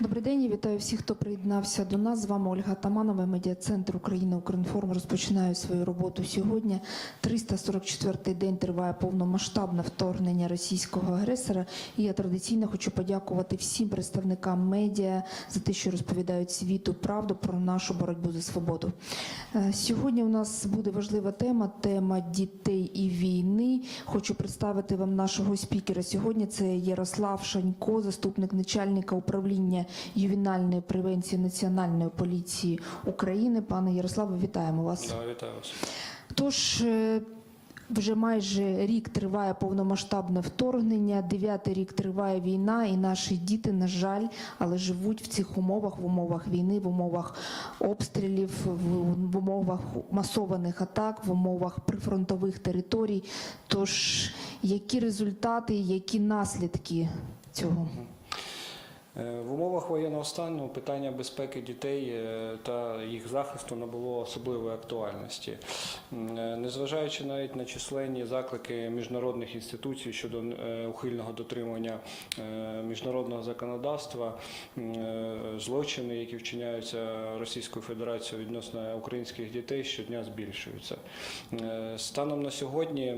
Добрий день, вітаю всіх, хто приєднався до нас. З вами Ольга Таманова, медіа-центр Україна Укрінформ розпочинає свою роботу сьогодні. 344-й день триває повномасштабне вторгнення російського агресора. І я традиційно хочу подякувати всім представникам медіа за те, що розповідають світу правду про нашу боротьбу за свободу. Е, Сьогодні у нас буде важлива тема тема дітей і війни. Хочу представити вам нашого спікера. Сьогодні це Ярослав Шанько, заступник начальника управління ювенальної превенції Національної поліції України. Пане Ярославе, вітаємо вас. Да, вітаю вас. Тож е, вже майже рік триває повномасштабне вторгнення, дев'ятий рік триває війна, і наші діти, на жаль, але живуть в цих умовах, в умовах війни, в умовах обстрілів, в, в умовах масованих атак, в умовах прифронтових територій. Тож, які результати, які наслідки цього? Е, В умовах воєнного стану питання безпеки дітей е, та їх захисту набуло особливої актуальності. Е, Незважаючи навіть на численні заклики міжнародних інституцій щодо ухильного дотримання міжнародного законодавства, злочини, які вчиняються Російською Федерацією відносно українських дітей, щодня збільшуються. Станом на сьогодні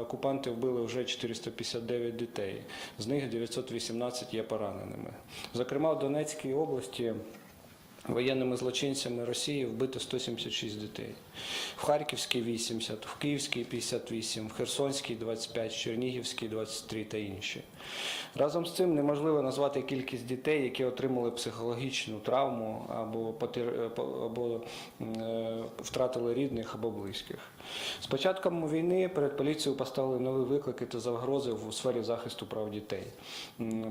окупанти вбили вже 459 дітей, з них 918 є пораненими. Зокрема, в Донецькій області воєнними злочинцями Росії вбито 176 дітей. В Харківській 80, в Київській 58, в Херсонській 25, в Чернігівській 23 та інші. Разом з цим неможливо назвати кількість дітей, які отримали психологічну травму або, потер- або е, втратили рідних або близьких. З початком війни перед поліцією поставили нові виклики та загрози в сфері захисту прав дітей.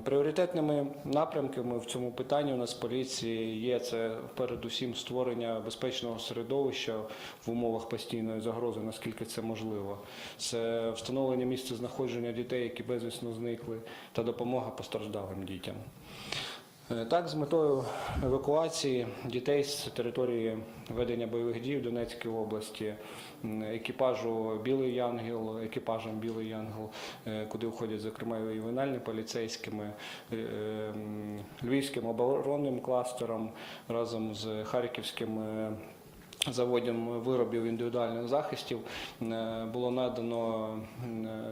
Пріоритетними напрямками в цьому питанні у нас в поліції є це передусім створення безпечного середовища в умовах постійної загрози, наскільки це можливо. Це встановлення місця знаходження дітей, які безвісно зникли, та допомога постраждалим дітям. Е, Так, з метою евакуації дітей з території ведення бойових дій в Донецькій області, екіпажу Білий Янгел, екіпажем Білий Янгел, е, куди входять, зокрема, і винальні поліцейськими, е, е, м, Львівським оборонним кластером разом з Харківським. Е, Заводом виробів індивідуальних захистів е, було надано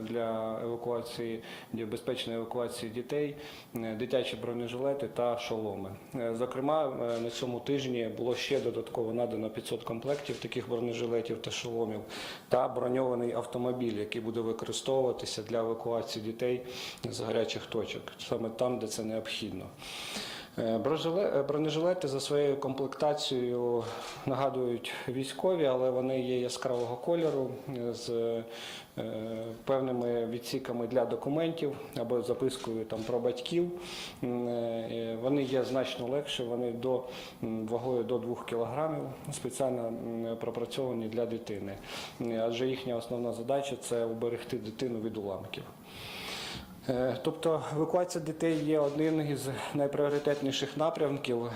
для евакуації для безпечної евакуації дітей е, дитячі бронежилети та шоломи. Е, Зокрема, е, на цьому тижні було ще додатково надано 500 комплектів таких бронежилетів та шоломів та броньований автомобіль, який буде використовуватися для евакуації дітей з гарячих точок, саме там, де це необхідно. Е, е, Бронежилети за своєю комплектацією нагадують військові, але вони є яскравого кольору е, з певними відсіками для документів або запискою там про батьків. Вони є значно легше, вони до вагою до 2 кг, спеціально пропрацьовані для дитини. Адже їхня основна задача це уберегти дитину від уламків. Е, Тобто евакуація дітей є одним із найпріоритетніших напрямків,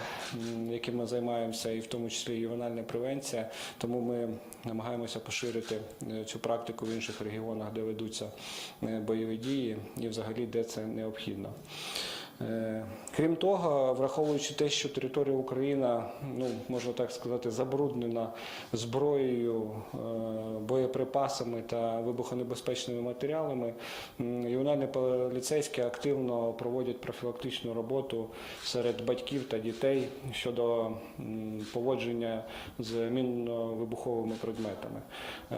яким ми займаємося, і в тому числі ювенальна превенція. Тому ми намагаємося поширити е, цю практику в інших регіонах, де ведуться е, бойові дії, і взагалі де це необхідно. Е, Крім того, враховуючи те, що територія України, ну можна так сказати, забруднена зброєю, е, боєприпасами та вибухонебезпечними матеріалами, м, ювенальні поліцейські активно проводять профілактичну роботу серед батьків та дітей щодо поводження з мінно-вибуховими предметами, Е,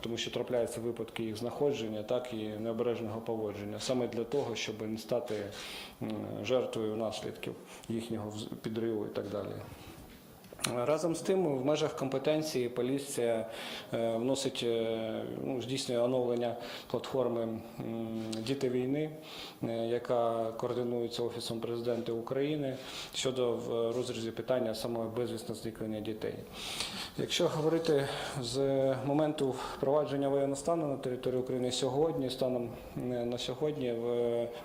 тому що трапляються випадки їх знаходження, так і необережного поводження, саме для того, щоб не стати жертвою наслідків їхнього підриву і так далі. Разом з тим, в межах компетенції поліція е, вносить е, ну, здійснює оновлення платформи Діти війни, е, яка координується Офісом президента України щодо в розрізі питання саме безвісно зникнення дітей. Якщо говорити з моменту впровадження воєнного стану на території України сьогодні, станом на сьогодні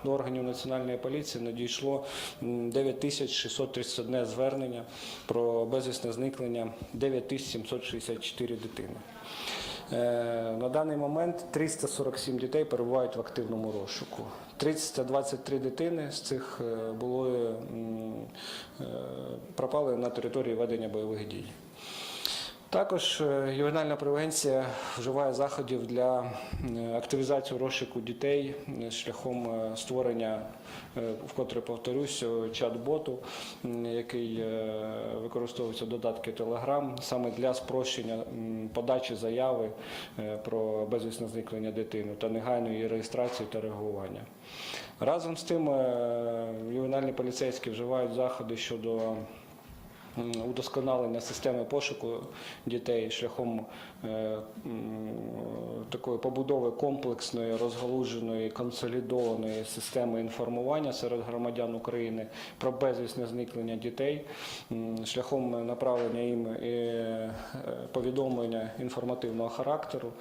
до органів національної поліції надійшло м, 9631 звернення про безвісне зникнення 9764 дитини. Е, На даний момент 347 дітей перебувають в активному розшуку. 323 дитини з цих е, було е, пропали на території ведення бойових дій. Також е, ювенальна превенція вживає заходів для активізації розшуку дітей е, шляхом е, створення, вкотре повторюсь, чат-боту, який використовується в додатки Telegram, саме для спрощення подачі заяви про безвісне зникнення дитини та негайної реєстрації та реагування. Разом з тим, ювенальні поліцейські вживають заходи щодо удосконалення системи пошуку дітей шляхом такої побудови комплексної, розгалуженої, консолідованої системи інформування серед громадян України про безвісне зникнення дітей, шляхом направлення їм е, е, повідомлення інформативного характеру.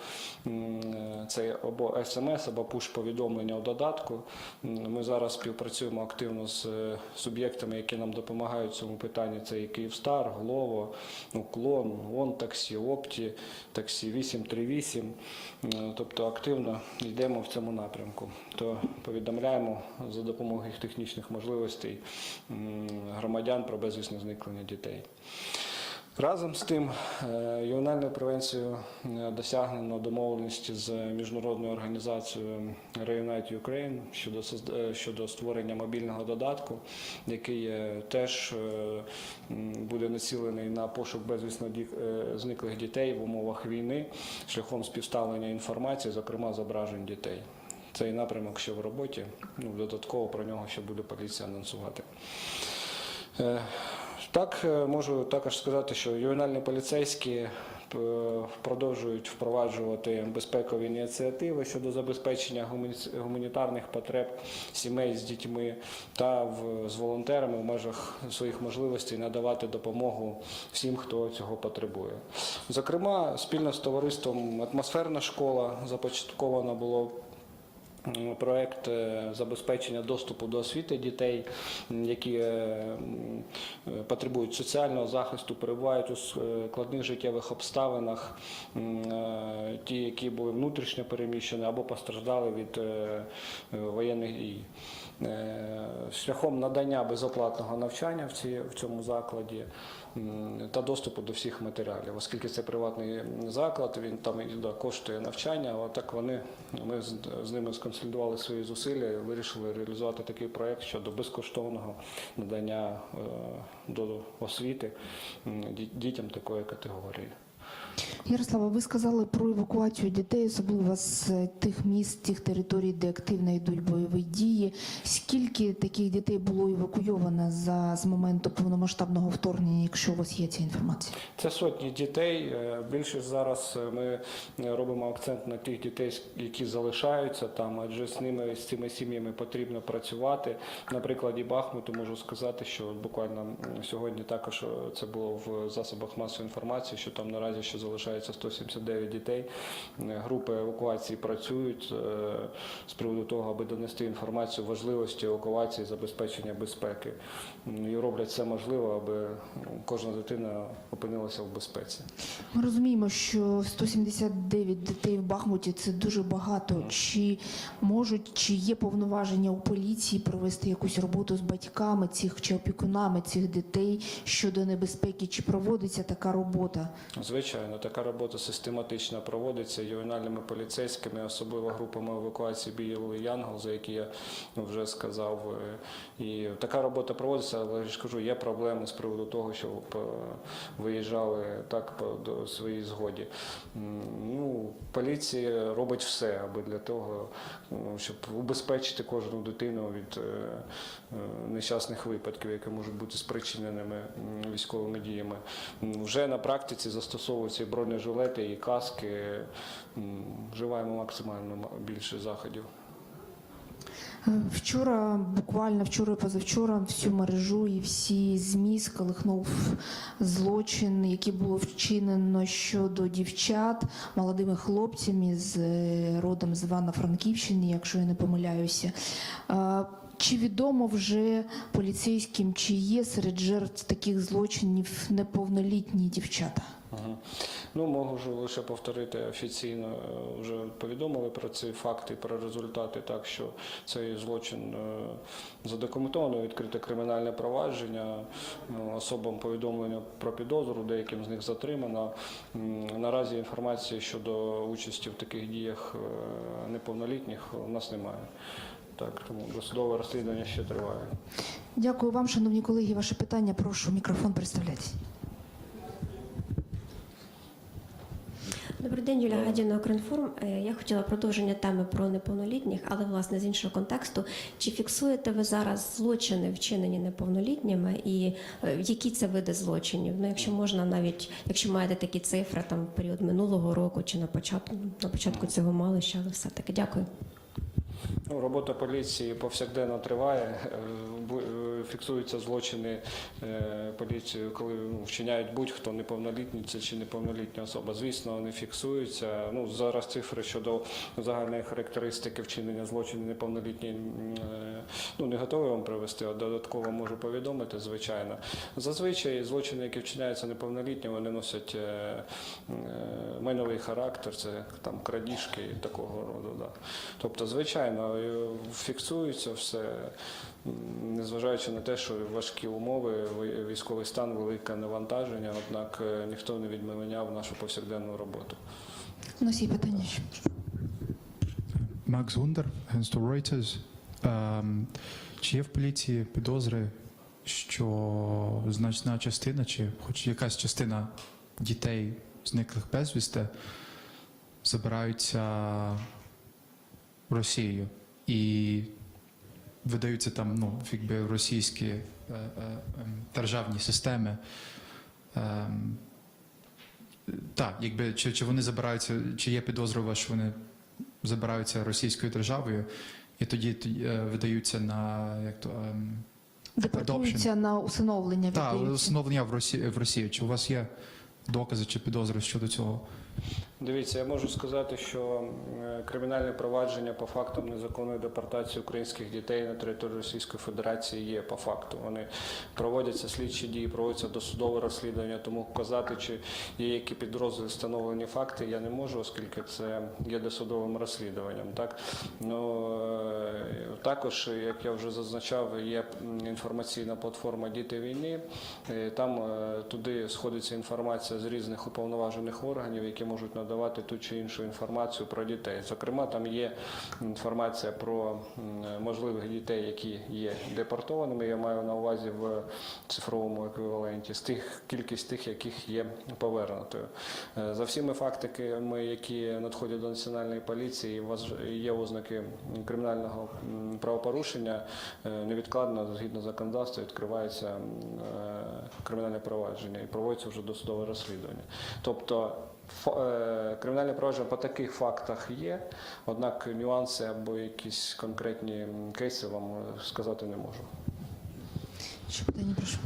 Е, Це або смс, або пуш-повідомлення у додатку. Ми зараз співпрацюємо активно з е, суб'єктами, які нам допомагають в цьому питанні. Це і Київстар, Глово, Уклон, Вон таксі, Опті, таксі 838. М, Тобто активно йдемо в цьому напрямку. То повідомляємо за допомогою технічних можливостей громадян про безвісне зникнення дітей. Разом з тим, е, ювенальною превенцією е, досягнено домовленості з міжнародною організацією Reunite Ukraine щодо е, щодо створення мобільного додатку, який теж буде націлений на пошук безвісно зниклих дітей в умовах війни шляхом співставлення інформації, зокрема зображень дітей. Цей напрямок ще в роботі. Ну, додатково про нього ще буде поліція анонсувати. Так, е, можу також сказати, що ювенальні поліцейські е, продовжують впроваджувати безпекові ініціативи щодо забезпечення гумані- гуманітарних потреб сімей з дітьми та з волонтерами в межах своїх можливостей надавати допомогу всім, хто цього потребує. Зокрема, спільно з товариством Атмосферна школа започатковано було Проект е, забезпечення доступу до освіти дітей, які е, потребують соціального захисту, перебувають у е, складних життєвих обставинах, ті, які були внутрішньо переміщені або постраждали від воєнних дій. Шляхом надання безоплатного навчання в цьому закладі та доступу до всіх матеріалів, оскільки це приватний заклад, він там да, коштує навчання. Отак вони ми з, з ними сконсолідували свої зусилля і вирішили реалізувати такий проект щодо безкоштовного надання е, до освіти дітям такої категорії. Ярослава, ви сказали про евакуацію дітей, особливо з е, тих міст, тих територій, де активно йдуть бойові дії. Скільки таких дітей було евакуйовано за з моменту повномасштабного вторгнення, якщо у вас є ця інформація? Це сотні дітей. Е, Більшість зараз е, ми робимо акцент на тих дітей, які залишаються там, адже з ними з цими сім'ями потрібно працювати. На прикладі Бахмуту можу сказати, що буквально сьогодні також це було в засобах масової інформації, що там наразі ще залишається 179 дітей. Групи евакуації працюють е, з приводу того, аби донести інформацію важливості евакуації, забезпечення безпеки. І роблять все можливе, аби ну, кожна дитина опинилася в безпеці. Ми розуміємо, що 179 дітей в Бахмуті це дуже багато. Чи можуть, чи є повноваження у поліції провести якусь роботу з батьками цих чи опікунами цих дітей щодо небезпеки? Чи проводиться така робота? Звичайно, така робота систематично проводиться ювенальними поліцейськими, особливо групами евакуації Білий Янгол, за які я ну, вже сказав. Е, І така робота проводиться, але я ж кажу, є проблеми з приводу того, що виїжджали так до своїй згоді. Ну, поліція робить все, аби для того, ну, щоб убезпечити кожну дитину від е, е, нещасних випадків, які можуть бути спричиненими військовими діями. Вже на практиці застосовуються і бронежилети, і каски. Вживаємо максимально більше заходів. Е, Вчора, буквально вчора позавчора, всю мережу і всі ЗМІ сколихнув злочин, який було вчинено щодо дівчат молодими хлопцями з е, родом з Івано-Франківщини, якщо я не помиляюся. Е, Чи відомо вже поліцейським, чи є серед жертв таких злочинів неповнолітні дівчата? Ну, можу лише повторити офіційно. е, Вже повідомили про ці факти, про результати, так що цей злочин е, задокументовано, відкрите кримінальне провадження, ну, особам повідомлення про підозру, деяким з них затримано. Наразі інформації щодо участі в таких діях е, неповнолітніх у нас немає. Так, тому досудове розслідування ще триває. Дякую вам, шановні колеги. Ваше питання. Прошу мікрофон представляйтесь. Добрий день, Юля Гадіна, Укрінформ. Е, Я хотіла продовження теми про неповнолітніх, але власне з іншого контексту. Чи фіксуєте ви зараз злочини, вчинені неповнолітніми, і е, які це види злочинів? Ну, якщо можна, навіть якщо маєте такі цифри, там період минулого року чи на початку на початку цього малища, ще, але все таки дякую. Ну, робота поліції повсякденно триває. Е, е, Фіксуються злочини е, поліцією, коли ну, вчиняють будь-хто неповнолітній це чи неповнолітня особа. Звісно, вони фіксуються. Ну зараз цифри щодо загальної характеристики вчинення злочинів неповнолітні ну не готовий вам привести, а додатково можу повідомити. Звичайно, зазвичай злочини, які вчиняються неповнолітні, вони носять майновий характер, це там крадіжки такого роду. Да. Тобто, звичайно, фіксується все, незважаючи на те, що важкі умови, військовий стан, велике навантаження, однак е, ніхто не відміняв нашу повсякденну роботу. У нас є питання. ще. Макс Гундер, Reuters. Ем, Чи є в поліції підозри, що значна частина, чи хоч якась частина дітей, зниклих безвісти, забираються Росією і видаються там ну, якби російські е, е, ем, державні системи? Ем, так, якби чи, чи вони забираються, чи є вас, що вони забираються російською державою і тоді е, видаються на як то ем, Депортуються на усиновлення та віддаються. встановлення в Росії в Росії. Чи у вас є докази чи підозри щодо цього? Дивіться, я можу сказати, що е, кримінальне провадження по фактам незаконної депортації українських дітей на територію Російської Федерації є по факту. Вони проводяться слідчі дії, проводяться досудове розслідування. Тому казати, чи є які підрозділи встановлені факти, я не можу, оскільки це є досудовим розслідуванням. Так ну е, також, як я вже зазначав, є інформаційна платформа Діти війни. Е, Там туди сходиться інформація з різних уповноважених органів, які можуть надавати ту чи іншу інформацію про дітей. Зокрема, там є інформація про можливих дітей, які є депортованими. Я маю на увазі в цифровому еквіваленті з тих кількість тих, яких є повернутою. Е, За всіми фактами, які надходять до національної поліції, є ознаки кримінального правопорушення. е, Невідкладно згідно законодавства відкривається е, кримінальне провадження і проводиться вже досудове розслідування. Тобто е, кримінальне провадження по таких фактах є, однак нюанси або якісь конкретні кейси вам е, сказати не можу. Ще питання, прошу.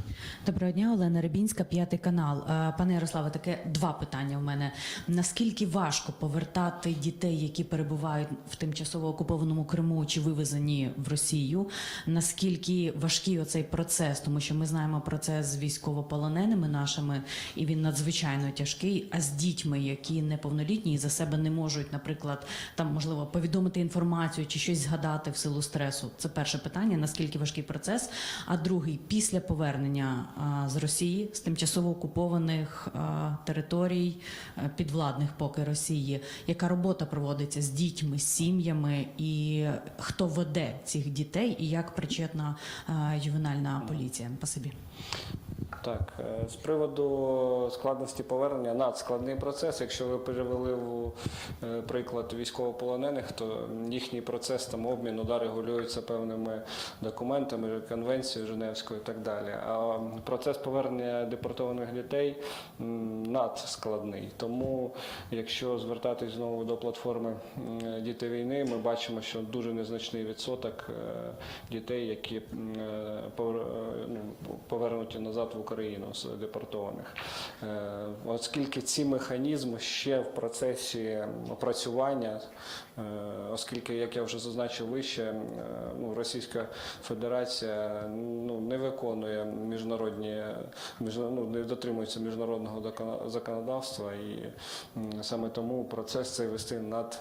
Доброго дня, Олена Рибінська, п'ятий канал. Е, Пане Ярославе, таке два питання в мене. Наскільки важко повертати дітей, які перебувають в тимчасово окупованому Криму чи вивезені в Росію? Наскільки важкий оцей процес? Тому що ми знаємо процес з військовополоненими нашими, і він надзвичайно тяжкий. А з дітьми, які неповнолітні і за себе не можуть, наприклад, там можливо повідомити інформацію чи щось згадати в силу стресу. Це перше питання. Наскільки важкий процес? А другий після повернення з Росії з тимчасово окупованих територій е, підвладних поки Росії, яка робота проводиться з дітьми, з сім'ями, і хто веде цих дітей, і як причетна ювенальна поліція? Спасибі. Так, е, з приводу складності повернення, надскладний процес. Якщо ви перевели в е, приклад військовополонених, то їхній процес там обміну да, регулюється певними документами, конвенцією Женевською і так далі. А процес повернення депортованих дітей надскладний. Тому, якщо звертатись знову до платформи Діти війни, ми бачимо, що дуже незначний відсоток е, дітей, які ну, повернуті назад в Україну. Україну з депортованих. Е, Оскільки ці механізми ще в процесі опрацювання, е, оскільки, як я вже зазначив вище, е, ну, Російська Федерація ну, не виконує міжнародні, міжна- ну, не дотримується міжнародного законодавства, і саме тому процес цей вести над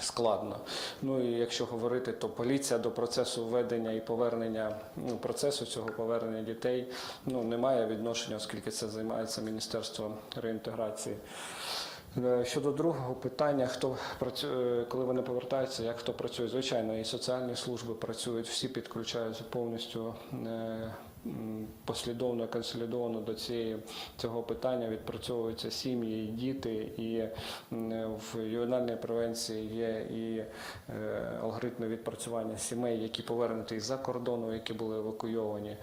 Складно. Ну і якщо говорити, то поліція до процесу введення і повернення ну, процесу цього повернення дітей ну, не має відношення, оскільки це займається Міністерство реінтеграції. Е, Щодо другого питання, хто працює, коли вони повертаються, як хто працює, звичайно, і соціальні служби працюють, всі підключаються повністю е, послідовно, консолідовано до цієї цього питання. Відпрацьовуються сім'ї, і діти, і в ювенальній превенції є і е, алгоритми відпрацювання сімей, які повернуті із-за кордону, які були евакуйовані.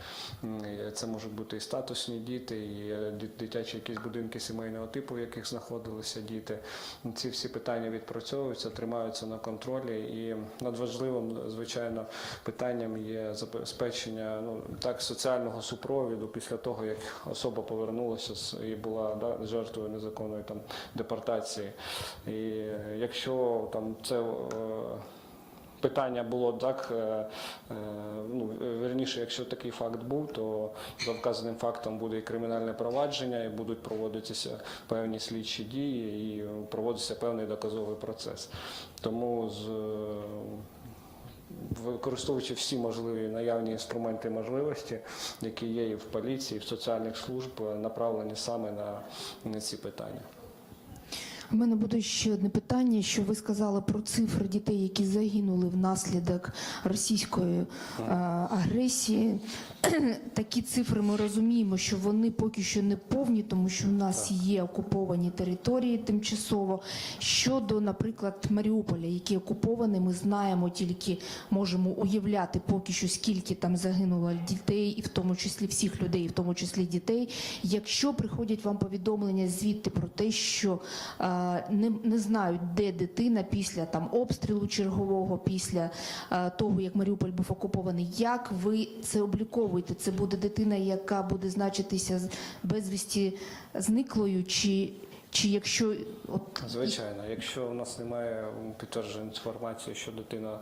Це можуть бути і статусні діти, і е, дитячі якісь будинки сімейного типу, в яких знаходилися діти. Ці всі питання відпрацьовуються, тримаються на контролі. І надважливим, звичайно, питанням є забезпечення ну, так, соціального супровіду після того, як особа повернулася і була да, жертвою незаконної там, депортації. І якщо там це. е, Питання було так, е, е, ну верніше, якщо такий факт був, то за вказаним фактом буде і кримінальне провадження, і будуть проводитися певні слідчі дії, і проводиться певний доказовий процес. Тому з е, використовуючи всі можливі наявні інструменти можливості, які є і в поліції, і в соціальних служб, направлені саме на ці питання. У мене буде ще одне питання, що ви сказали про цифри дітей, які загинули внаслідок російської е, агресії. Такі цифри ми розуміємо, що вони поки що не повні, тому що в нас є окуповані території тимчасово. Щодо, наприклад, Маріуполя, який окупований, ми знаємо тільки можемо уявляти поки що скільки там загинуло дітей, і в тому числі всіх людей, і в тому числі дітей. Якщо приходять вам повідомлення звідти про те, що е, не, не знають, де дитина після там обстрілу чергового, після е, того, як Маріуполь був окупований, як ви це обліковуєте? Це буде дитина, яка буде значитися безвісті зниклою, чи, чи якщо от Звичайно, якщо у нас немає підтвердженої інформації, що дитина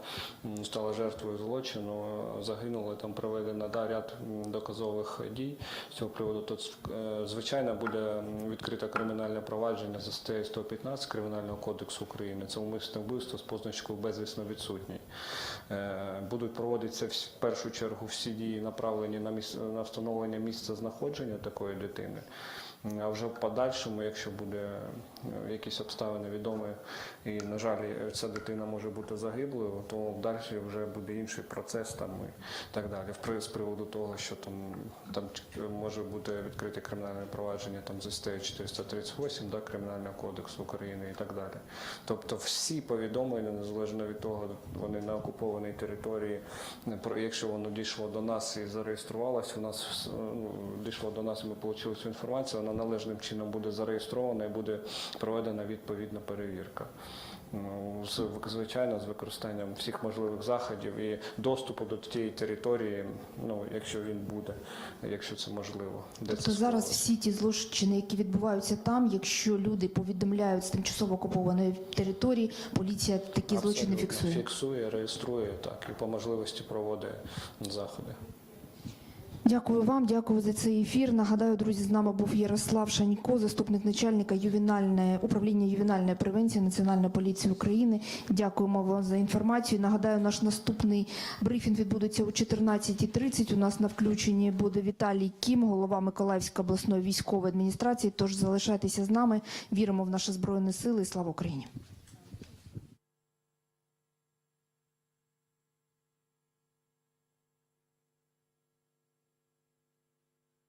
стала жертвою злочину, загинула, там проведено да, ряд доказових дій з цього приводу, то е, звичайно буде відкрите кримінальне провадження за статтею 115 Кримінального кодексу України. Це умисне вбивство з позначкою безвісно відсутній. Е, Будуть проводитися в першу чергу всі дії направлені на міс- на встановлення місця знаходження такої дитини. А вже в подальшому, якщо буде якісь обставини відомі, і, на жаль, ця дитина може бути загиблою, то далі вже буде інший процес там і так далі. З приводу того, що там, там може бути відкрите кримінальне провадження там за статтею 438 да, Кримінального кодексу України і так далі. Тобто всі повідомлення, незалежно від того, вони на окупованій території, якщо воно дійшло до нас і зареєструвалося, у нас ну, дійшло до нас, ми отримали цю інформацію, вона належним чином буде зареєстрована і буде проведена відповідна перевірка. Ну, з- звичайно, з використанням всіх можливих заходів і доступу до тієї території, ну якщо він буде, якщо це можливо. Де тобто це зараз всі ті злочини, які відбуваються там, якщо люди повідомляють з тимчасово окупованої території, поліція такі злочини фіксує. Фіксує, реєструє так і по можливості проводить заходи. Дякую вам, дякую за цей ефір. Нагадаю, друзі, з нами був Ярослав Шанько, заступник начальника ювенальної управління ювенальної превенції Національної поліції України. Дякуємо вам за інформацію. Нагадаю, наш наступний брифінг відбудеться о 14.30. У нас на включенні буде Віталій Кім, голова Миколаївської обласної військової адміністрації. Тож залишайтеся з нами. Віримо в наші збройні сили. Слава Україні!